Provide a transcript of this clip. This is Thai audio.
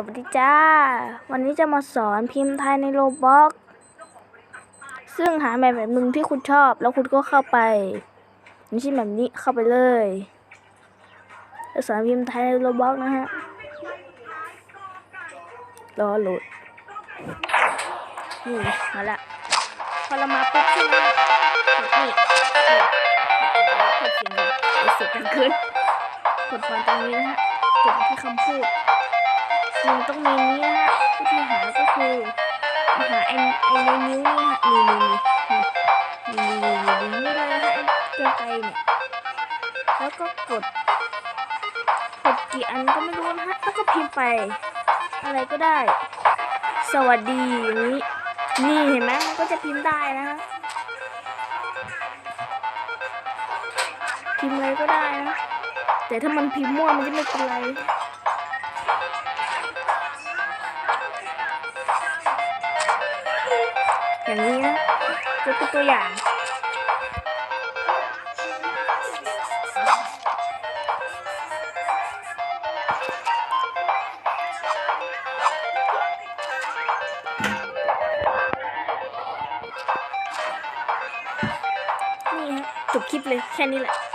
สวัสดีจ้า วันนี้จะมาสอนพิมพ์ไทยในโรบ็อกซึ่งหาแบบแบบหนึ่งที่คุณชอบ แล้วคุณก็เข้าไปไม่ใช่แบบนี้เข้าไปเลยจะสอนพิมพ์ไทยในโรบ็อกนะฮะ รอโหลด นี่ มาละ พอเรามาปุ๊บใช่ไหมนี่กดเสียงเสียงกันขึ้นกดมาตรงนี้นะฮะกดที่คำพูด มันต้องมีนี้นะวิธีหาก็คือหาไอ้ไอ้ในนิ้วนี่ฮะนี่นี่นี่นี่นี่นี่นี่เลยนะฮะไอ้เกลียวไกลเนี่ยแล้วก็กดกดกี่อันก็ไม่รู้นะฮะแล้วก็พิมพ์ไป อะไรก็ได้ สวัสดีอย่างนี้นี่เห็นไหมมันก็จะพิมพ์ได้นะฮะพิมพ์อะไรก็ได้นะแต่ถ้ามันพิมพ์มั่วมันจะไม่เป็นไร อย่างนี้นะจะเป็นตัวอย่างนี่ฮะจบคลิปเลยแค่นี้แหละ